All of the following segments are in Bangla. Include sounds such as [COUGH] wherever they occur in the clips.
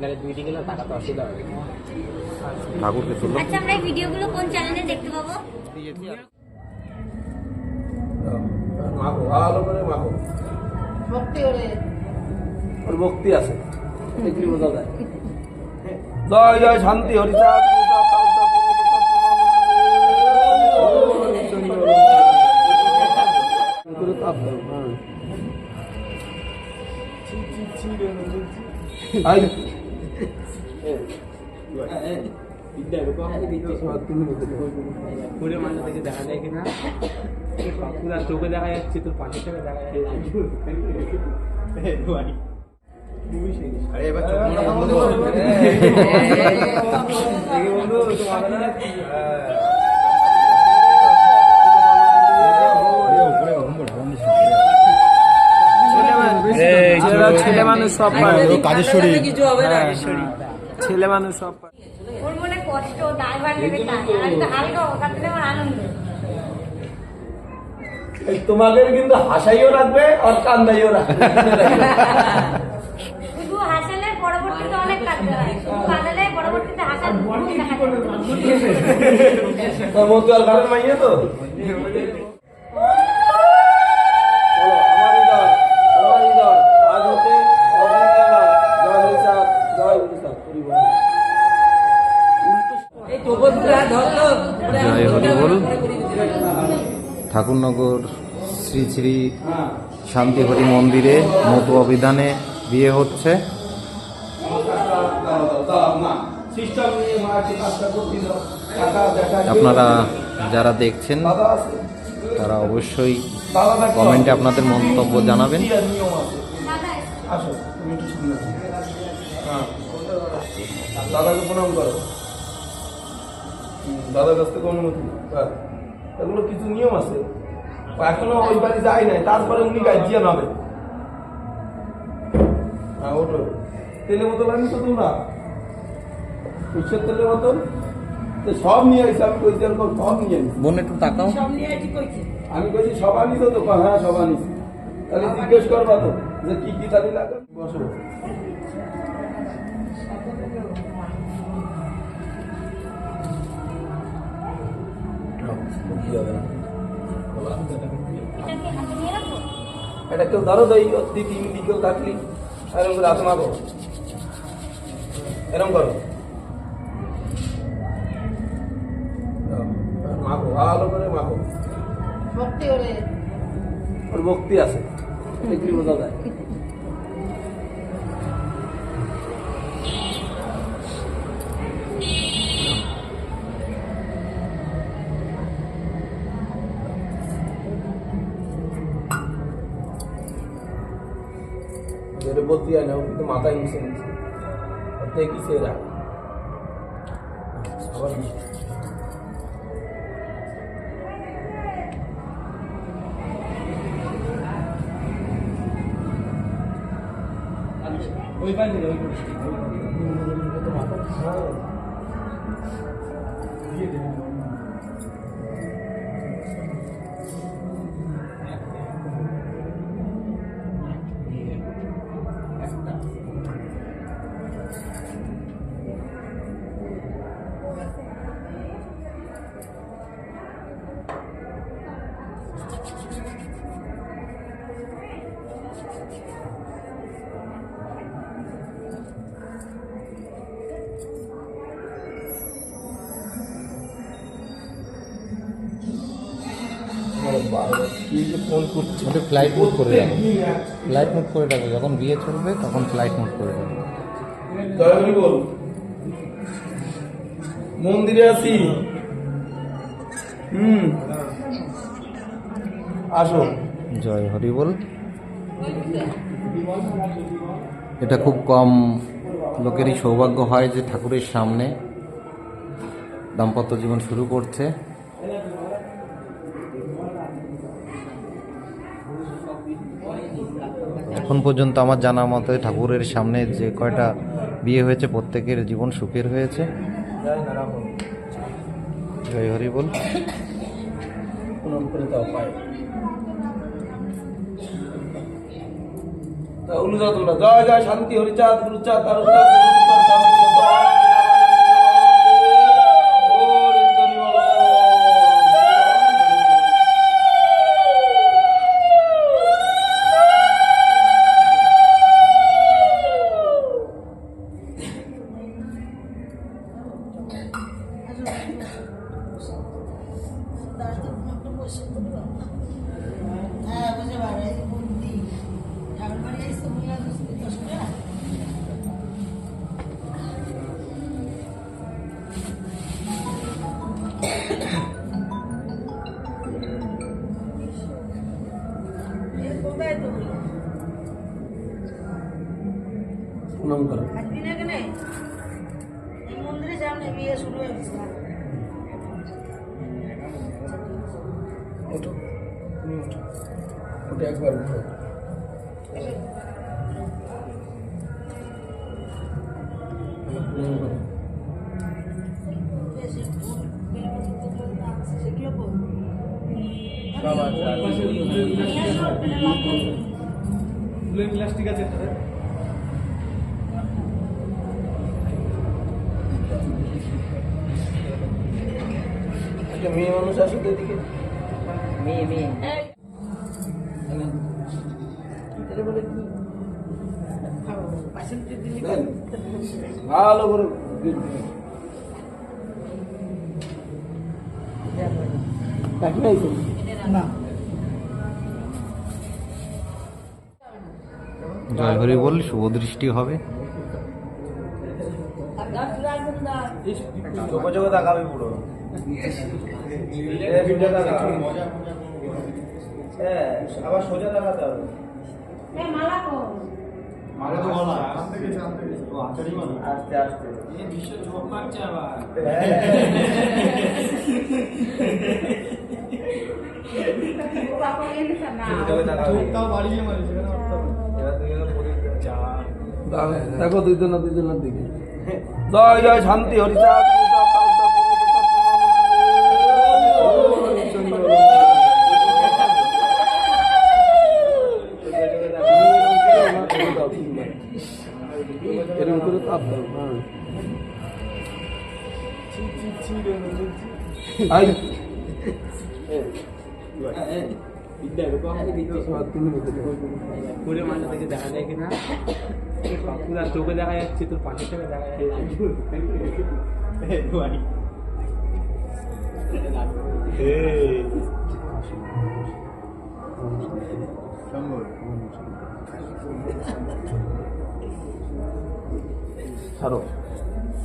নাহলে দুই দিকে না টাকা তো অসুবিধা হবে। ঠাকুরকে তুললো আচ্ছা আমরা এই ভিডিওগুলো কোন চ্যানেলে দেখতে পাবো? মাখো ভালো করে মাখো। ভক্তি করে ওর ভক্তি আছে। দেখলি বোঝা যায়। জয় জয় শান্তি হরিচাঁদ। আই। পুরো মানুষ থেকে দেখা যায় কিনা? পুরা চোখে দেখা যাচ্ছে তোর দেখা যাচ্ছে। আরে এবার চোখ বন্ধ কর। দেখি বন্ধু, তোমার না? ছেলে মানুষ সব কিছু ছেলে মানুষ সব কষ্ট ড্রাইভার নেবে আমি তো হালকা ওখান থেকে আমার আনন্দ তোমাদের কিন্তু হাসাইও রাখবে আর কান্দাইও রাখবে শুধু হাসালে পরবর্তীতে অনেক কাঁদতে হয়। শুধু কাঁদালে পরবর্তীতে হাসার মতো আর ঘরের মাইয়ে তো চলো, আমারই দল, আমারই দল। আজ হতে অগ্নিকালা, জয় হরিচাঁদ, জয় হরিচাঁদ, হরি বল। জয় হরি বল ঠাকুরনগর, শ্রী শ্রী শান্তি হরি মন্দিরে মতো অভিধানে বিয়ে হচ্ছে। আপনারা যারা দেখছেন, তারা অবশ্যই কমেন্টে আপনাদের মন্তব্য জানাবেন। দাদাকে প্রণাম করো। দাদার কাছ থেকে অনুমতি হ্যাঁ। এগুলো কিছু নিয়ম আছে। এখনও ওই বাড়ি যাই নাই তারপরে উনি গাইজিয়া নামে। হ্যাঁ ওটো তেলের বোতল আনিস তো তোমরা? সরষের তেলের বোতল? তো সব নিয়ে আসি আমি কইছি এরকম সব নিয়ে আনিস বোন একটু তাকাও। আমি কইছি সব আনিস তো? কয়, হ্যাঁ সব আনিস। তাহলে জিজ্ঞেস করবা তো যে কি কি তালি লাগে বসো। কি হবে? না এটা কেউ ধরো দেই অতি তিন কেউ থাকলি এরকম করে হাতে মাখো এরকম করো। মাখো ভালো করে মাখো। ভক্তি করে ওর ভক্তি আছে। বোঝা যায়। যেটা বলতে হয় না ও কিন্তু মাথায় মিশে নিচ্ছে ওতে কিসে রাখ আবার মিশে। ওই পাশে ওই যে ফোন ওটা ফ্লাইট মোড করে রাখো। ফ্লাইট মোড করে রাখো। যখন বিয়ে চলবে তখন ফ্লাইট মোড করে রাখো। মন্দিরে আছি। হুম। আসো। জয় হরি বল। এটা খুব কম লোকেরই সৌভাগ্য হয় যে ঠাকুরের সামনে দাম্পত্য জীবন শুরু করছে। এখন পর্যন্ত আমার জানা মতে ঠাকুরের সামনে যে কয়টা বিয়ে হয়েছে, প্রত্যেকের জীবন সুখের হয়েছে। জয় হরি বল। জয় জয়, শান্তি, হরিচাঁদ, গুরুচাঁদ বিয়ে শুরু ওঠো তুমি ওঠো একবার উঠো। মানুষ আসো এদিকে মেয়ে মেয়ে ভালো করে জয় হরি বল শুভ দৃষ্টি হবে। চোখে চোখে তাকাবে পুরো। আবার সোজা তাকাতে হবে আস্তে আস্তে। দেখো দুইজনা দুইজনের দিকে জয় জয় শান্তি হরিচাঁদ হ্যাঁ আই তুমি পুরো মাঝে থেকে দেখা যায় কিনা পুরো চোখে দেখা যাচ্ছে তোর পাশে থেকে দেখা যাচ্ছে ছাড়ো দেখি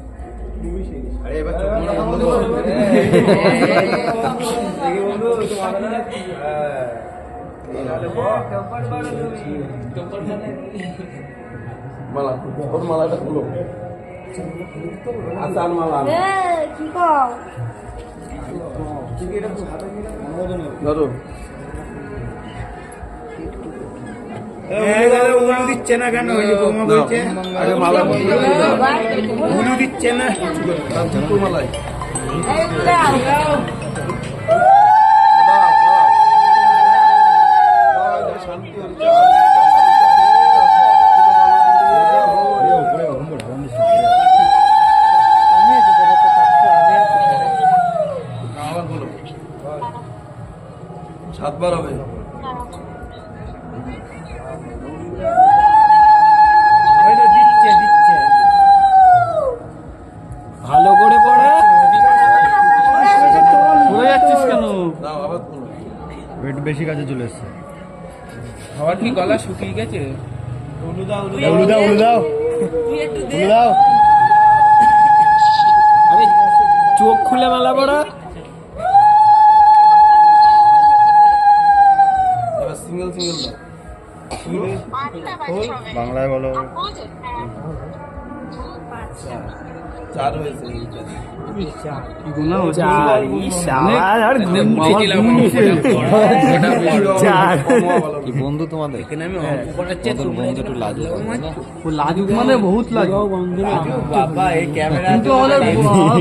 বন্ধু তোমার মালা ওর মালাটা খুলো আচার মালা কি কও ধরো দিচ্ছে না কেন ওই বলছে। উলু দিচ্ছে না মালাই সাতবার হবে বেশি কাছে চলে এসছে। খাবার কি গলা শুকিয়ে গেছে? উলু দাও উলু দাও। উলু দাও। আরে চোখ খুলে মালা পড়া। এবার সিঙ্গেল সিঙ্গেল দাও। বাংলায় বলো। চার হয়েছে চার ইশার আর চার কি বন্ধু তোমাদের তোদের বন্ধু একটু লাজু লাজুক মানে বহুত লাজুক বাবা এই ক্যামেরা কিন্তু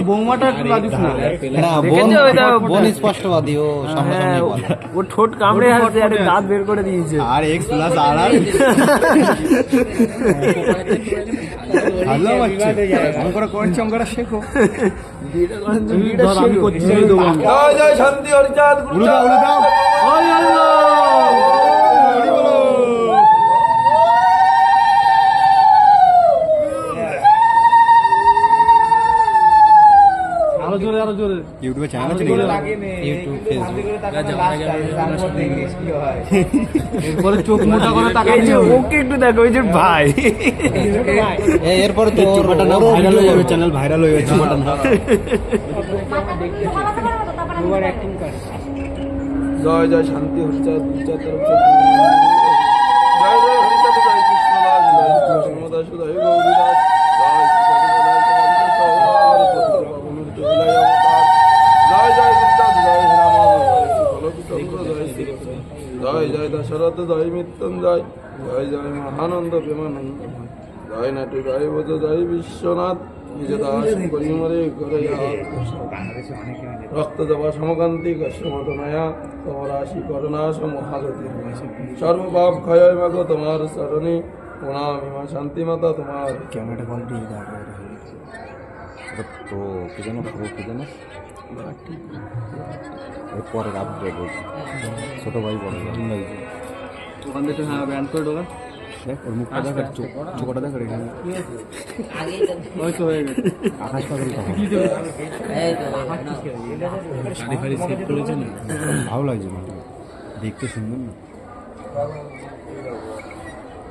বৌমাটা একটু লাজুক না না বোন দেখেছ এটা? বোন স্পষ্টবাদী ও ও ঠোঁট কামড়ে আছে আরে দাঁত বের করে দিয়েছে আর এক্স প্লাস আর আর ভালো করছে অঙ্কটা শেখো। শান্তি দাও উলু দাও ওই আল্লাহ! আরও জোরে আরও জোরে। ইউটিউবে চ্যানেল আছে ইউটিউব ফেসবুক এরপরে চোখ [LAUGHS] মোটা করে তাকাই যে ওকে একটু দেখো ওই যে ভাই। এই এরপরে তো ওটা না ভাইরাল হয়ে যাবে চ্যানেল ভাইরাল হয়ে যাচ্ছে করি জয় জয় শান্তি হরিচাঁদ হরিচাঁদ তরফ জগন্নাথ জয় মৃত্যুঞ্জয় জয় জয় মহানন্দ প্রেমানন্দ জয় নাটু জয় বোধ জয় বিশ্বনাথ। নিজ দাস করিমরে রক্ত দেবা সমকান্তি কশ্যমত নয়া তোমার আশি করুণাশ মহাগতি সর্বপাপ ক্ষয় মাগ তোমার চরণে প্রণামী মা শান্তি মাতা তোমার। ক্যামেরাটা কোয়ালিটি প্রো কি যেন প্রো কি যেন এরপরে আপডেট হয়েছে ছোট ভাই বড় ভাই। ওখান থেকে হ্যাঁ ব্যান্ড করে ঢোকা। দেখ ওর মুখটা দেখ আর চোখটা দেখ এখানে। ওই তো। হয়ে গেছে। আকাশ পাখির কথা শাড়ি ফাড়ি সেট করেছে না ভালো লাগছে মানে দেখতে সুন্দর না।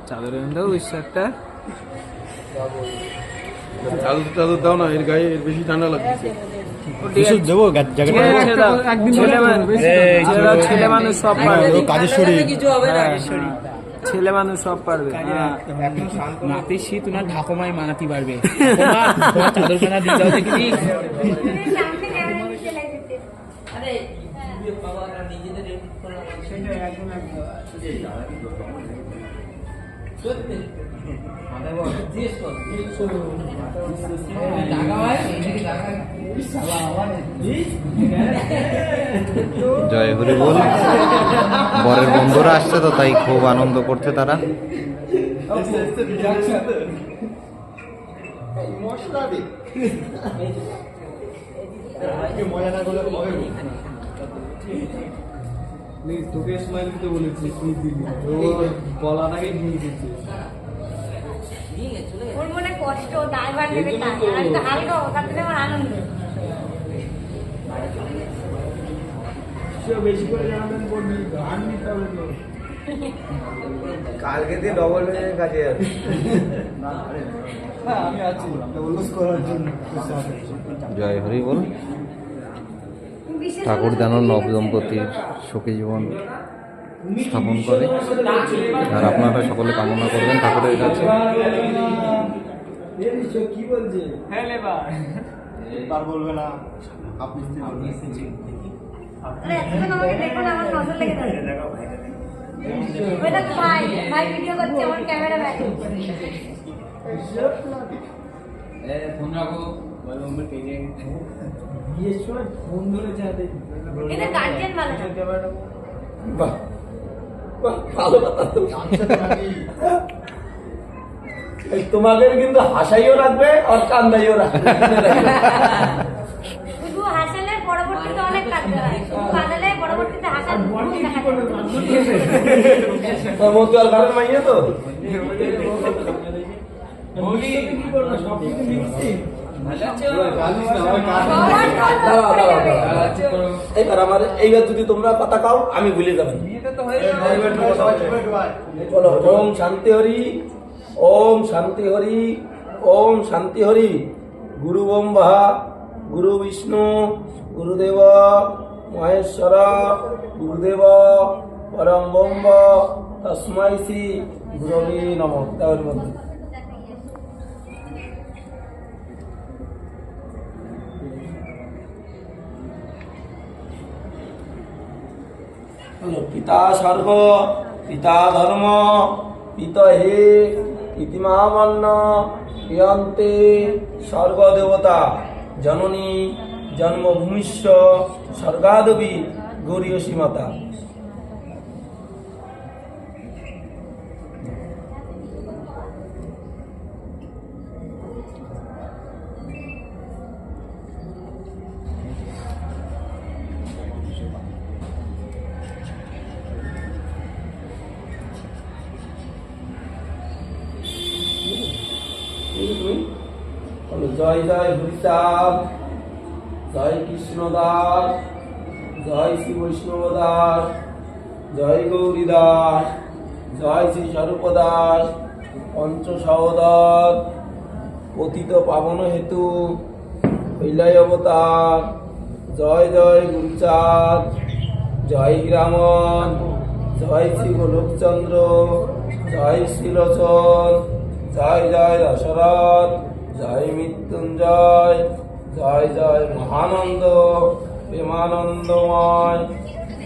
চাদরের দাও ওই শার্টটা। চাদর টাদর দাও না এর গায়ে এর বেশি ঠান্ডা লাগছে দেবো ছেলে মানুষ সব পারবে। কাজের শরীর কিছু হবে না। ছেলে মানুষ সব পারবে। নাতির শীত ওনার ঢাকমায় মানাতে পারবে। চাদরখানা দিয়ে যাও দেখি। সত্যি জিজ্ঞেস কর জয় হরি বল। বরের বন্ধুরা আসছে তো তাই খুব আনন্দ করছে তারা। তোকে স্মাইল দিতে বলেছি তুই দিবি। ওর গলাটাকে ভেঙে দিচ্ছিস নিয়ে গেছে চলে গেছে ওর মনে কষ্ট দায়ভার নেবে তাই তো হালকা ওখান থেকে আমার আনন্দ। বেশি করে জানাবেন করবি গান নিতে হবে তো। কালকে দিয়ে ডবল হয়ে কাজে যাবে আমি আছি উল্লাস করার জন্য জয় হরি বল। ঠাকুর যেন নবদম্পতির সুখী জীবন স্থাপন করে। আর আপনারা সকলে কামনা করবেন ঠাকুরের কাছে। কি বলছে? লেবার আরে এতক্ষণ আমাকে দেখো না আমার নজর লেগে যাবে ওই দেখ ভাই ভাই ভিডিও করছে আমার ক্যামেরা ব্যাক ফোন রাখো। ফোন হাতে এটা গার্জিয়ান ভালো। বাহ। বাহ, ভালো কথা তো। এই তোমাকে কিন্তু হাসাইও রাখবে আর কান্দাইও রাখবে হয়। মাইয়ে তো? এইবার আমার এইবার যদি তোমরা কথা কাও আমি ভুলে যাবেন চলো ওম শান্তি হরি। ওম শান্তি হরি, ওম শান্তি হরি। গুরু ব্রহ্মা গুরু বিষ্ণু, গুরুদেব, মহেশ্বর, গুরুদেব, পরম ব্রহ্ম তস্মাই শ্রী গুরবে নম। তার মধ্যে পিতা স্বর্গ পিতা ধর্ম, পিত হে ইতি মহামান্য প্রিয়ন্তে স্বর্গ দেবতা জননী জন্মভূমিষ্য স্বর্গাদবী গৌরীয়সী মাতা জয় জয় কৃষ্ণ দাস। জয় শ্রী বৈষ্ণব দাস। জয় গৌরী দাস। জয় শ্রী স্বরূপ দাস। পঞ্চ সহোদর। পতিত পাবন হেতু। কৈলায় অবতার। জয় জয় গুরুচাঁদ। জয় হীরামন। জয় শ্রী গোলকচন্দ্র। জয় শ্রীলোচন জয় জয় দশরথ। জয় মৃত্যুঞ্জয়, জয় জয় মহানন্দ, প্রেমানন্দময়।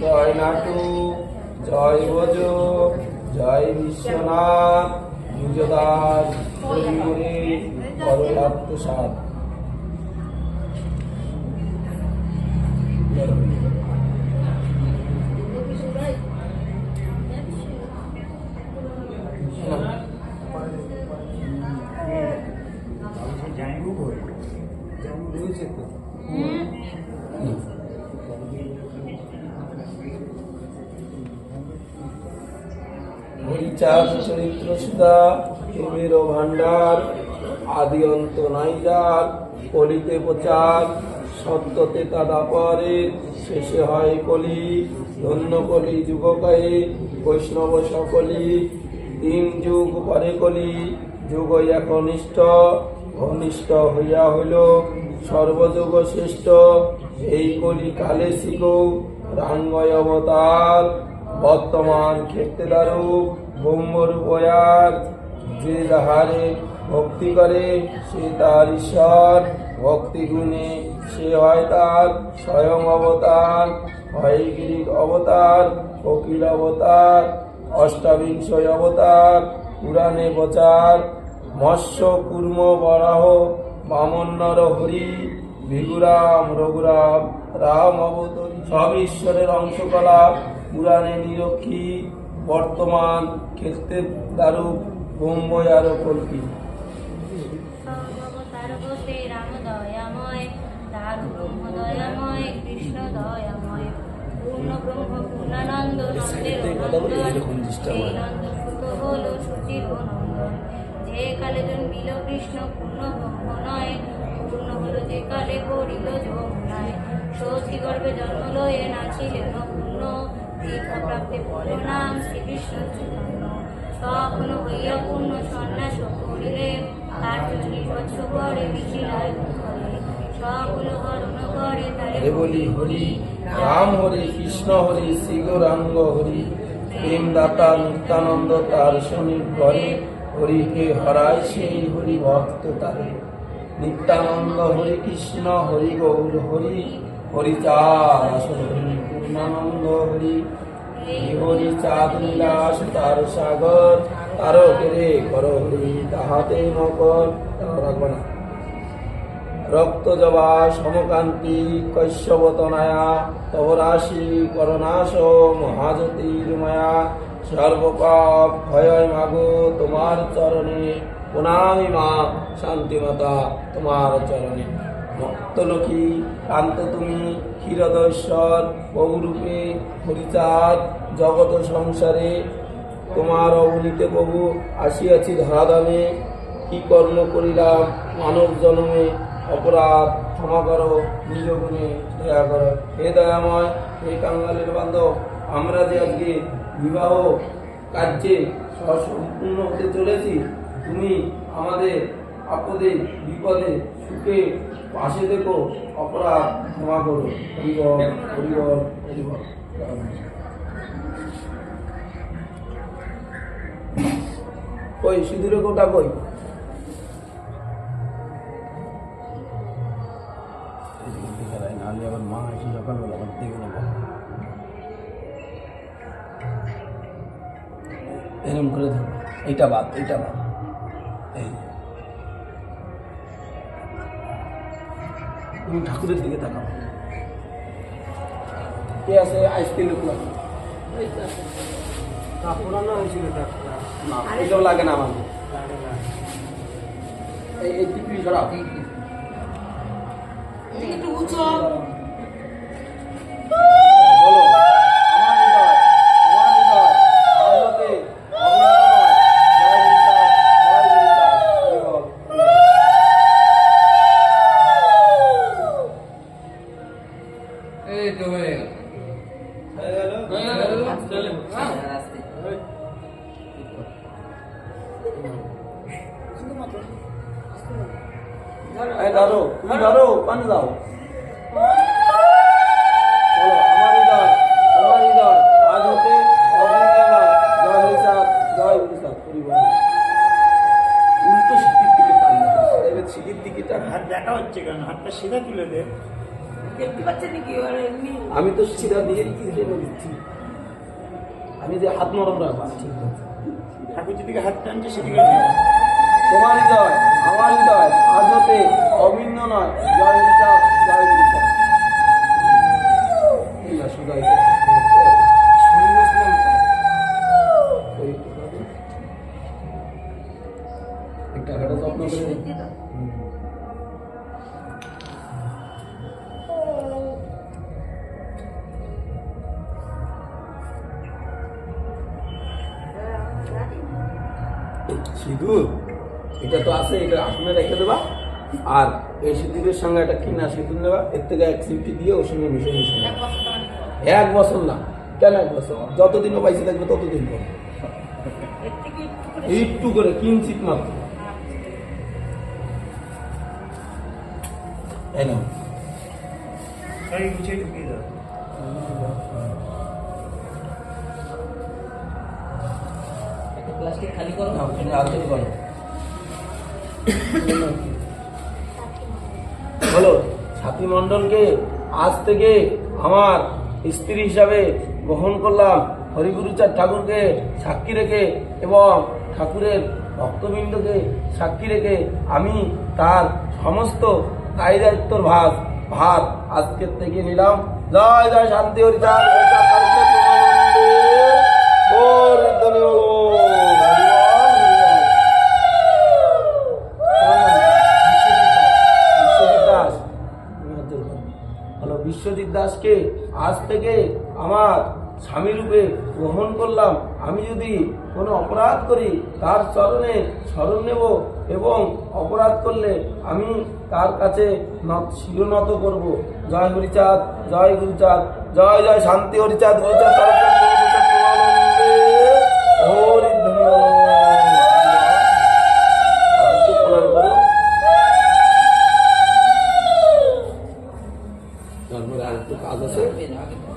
জয় নাটু, জয় ভোজ জয় বিশ্বনাথ। নিজদাস হরিহরে করলাত্মসাদ হরিচাঁদ চরিত্র সুদা প্রেমের ভাণ্ডার, আদি অন্ত নাই যার, কলিতে প্রচার, সত্যতে তা দাপরের শেষে হয় কলি, ধন্য কলি যুগকায়ে, বৈষ্ণব সকলি, তিন যুগ পরে কলি, যুগ একনিষ্ঠ, ঘনিষ্ঠ হইয়া হইল সর্বযুগ শ্রেষ্ঠ, এই কলি কালে শিখো রাঙ্গয় অবতার, বর্তমান ক্ষেত্রে দারুক ব্রহ্মরূপয়ার যে যাহারে ভক্তি করে, সে তার ঈশ্বর। ভক্তি গুণে সে হয় তার স্বয়ং অবতার, হয় গিরিক অবতার ফকির অবতার, অষ্টাবিংশ অবতার, পুরাণে প্রচার। মৎস্য, কুর্ম, বরাহ, বামন, নর, হরি, ভিগুরাম, রঘুরাম, রাম, অবতরী, সব ঈশ্বরের অংশকলা। পুরাণে নিরক্ষী বর্তমান ক্ষেত্রে দারুক বোম্বই আরও কল্পি রাম দয়াময় দারু ব্রহ্ম দয়াময় কৃষ্ণ দয়াময় পূর্ণ ব্রহ্ম পূর্ণানন্দ নন্দের নন্দ সুত হল সুচির নন্দন যে কালে জন্মিল কৃষ্ণ পূর্ণ ব্রহ্ম নয়। পূর্ণ হল যে কালে যমুনায়। গর্ভে জন্ম লয়ে নাচিলেন পূর্ণ দীক্ষা প্রাপ্তে শ্রীকৃষ্ণ চৈতন্য। তখন হইয়া পূর্ণ সন্ন্যাস করিলে করে। সকল হরণ করে তারে বলি হরি রাম হরি কৃষ্ণ হরি হরি। প্রেম দাতা নিত্যানন্দ তার শনির ঘরে হরিকে হরায় সেই হরি ভক্ত তারে। নিত্যানন্দ হরি কৃষ্ণ হরি গৌর হরি হরি চার আসল হরি পূর্ণানন্দ হরি হরি চাঁদ নীলাস তার সাগর তার কেরে কর হরি তাহাতে মকর। রাখবে রক্ত জবা সমকান্তি কৈশবতনায়া তব রাশি করণাশ মহাজ্যোতির মায়া সর্বপাপ ভয় মাগো তোমার চরণে। প্রণামী মা শান্তি মাতা তোমার চরণে। মক্তলক্ষ্মী কান্ত তুমি ক্ষীরদশ্বর বহুরূপে হরিচাঁদ জগত সংসারে। তোমার অবনীতে বহু আসিয়াছি ধরাধামে। কি কর্ম করিলাম মানব জন্মে? অপরাধ ক্ষমা করো, নিজ গুণে দয়া করো। হে দয়াময়, হে কাঙ্গালের বান্ধব, আমরা যে আজকে বিবাহ কার্যে সম্পূর্ণ হতে চলেছি, তুমি আমাদের আপদে, বিপদে সুখে পাশে দেখো, অপরাধ ক্ষমা করো কই সিঁদুরে কোটা কই? আবার এরম করে এইটা বাদ এইটা বাদ। তুমি ঠাকুরের দিকে তাকাও কে আছে আইসক্রিম লোক পুরানো হয়েছিল না লাগে না আমার এই আমি যে হাত নরম রাখবা ঠিক আছে। ঠাকুর যেদিকে হাত টানছে সেদিকে নেই। তোমার হৃদয় আমার হৃদয় আজতে অভিন্ন নয়। জয় বিচার জয় উড়িষ্যা সিঁদুর এটা তো আছে এটা আসনে রেখে দেবা। আর এই সিঁদুরের সঙ্গে একটা কিনা সিঁদুর নেবা এর থেকে এক সিমটি দিয়ে ওর সঙ্গে মিশে মিশে নেবা। এক বছর না কেন এক বছর? যতদিনও পাইছে থাকবে ততদিন একটু করে কিঞ্চিত মাত্র। এই নাও। করো নাও, তুমি হাতে করো। বলো সাথী মন্ডলকে আজ থেকে আমার স্ত্রী হিসাবে গ্রহণ করলাম হরিগুরুচাঁদ ঠাকুরকে সাক্ষী রেখে এবং ঠাকুরের ভক্তবৃন্দকে সাক্ষী রেখে আমি তার সমস্ত দায় দায়িত্বর ভাত ভাত আজকের থেকে নিলাম জয় জয় শান্তি হরিচাঁদ দাসকে আজ থেকে আমার স্বামী রূপে গ্রহণ করলাম। আমি যদি কোনো অপরাধ করি, তার চরণে স্মরণ নেব এবং অপরাধ করলে আমি তার কাছে নত- শিরোনত করব। জয় হরিচাঁদ, জয় গুরুচাঁদ, জয় জয় শান্তি হরিচাঁদ হরিচাঁদ Sửa.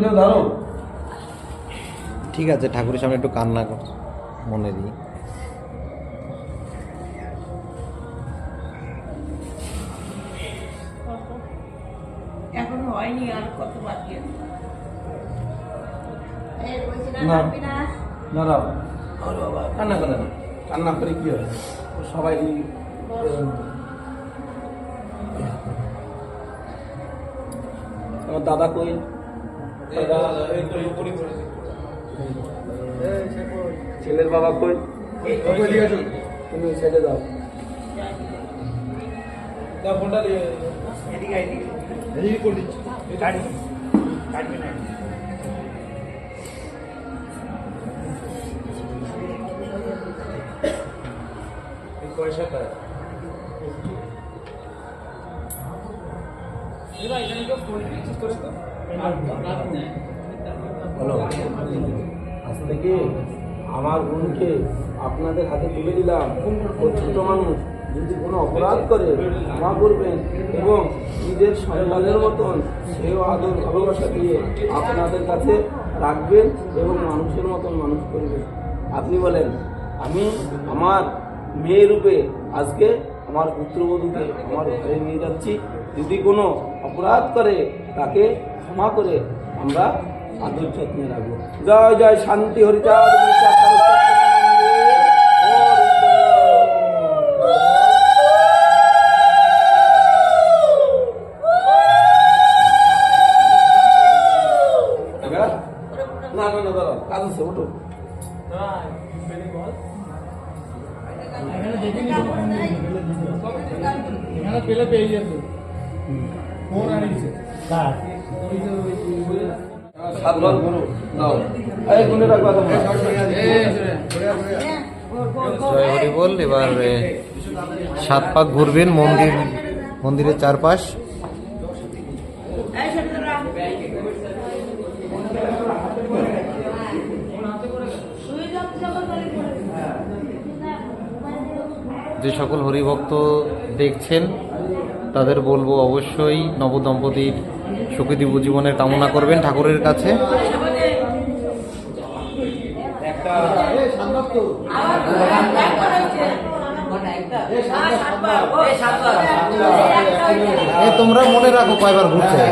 কেউ ধরো ঠিক আছে ঠাকুরের সামনে একটু কান্না কর মনে দিয়ে হয়নি আর কত বাকি আছে? না। কান্না করে না। কান্না করে কি হয় ও সবাই আমার দাদা কই? ছেলের বাবা কই? তুমি সাইডে দাও। এদিকে এদিকে এদিকে করে দিচ্ছি কাটবি কাটবি হলো আজ থেকে আমার বোনকে আপনাদের হাতে তুলে দিলাম। ও ছোট মানুষ। যদি কোনো অপরাধ করে, ক্ষমা করবেন এবং নিজের সন্তানের মতন সেও আদর ভালোবাসা দিয়ে আপনাদের কাছে রাখবেন এবং মানুষের মতন মানুষ করবেন। আপনি বলেন, আমি আমার মেয়ে রূপে আজকে আমার পুত্রবধূকে আমার ঘরে নিয়ে যাচ্ছি। যদি কোনো অপরাধ করে, তাকে ক্ষমা করে আমরা আদর যত্নে রাখব জয় জয় শান্তি এখানে পেলে পেয়ে যেত ফোন আনিছে এবার সাত পাক ঘুরবেন মন্দির, মন্দিরের চারপাশ। যে সকল হরিভক্ত দেখছেন, তাদের বলব অবশ্যই নবদম্পতির সুখী জীবনের কামনা করবেন ঠাকুরের কাছে। এ তোমরা মনে রাখো কয়বার ঘুরছে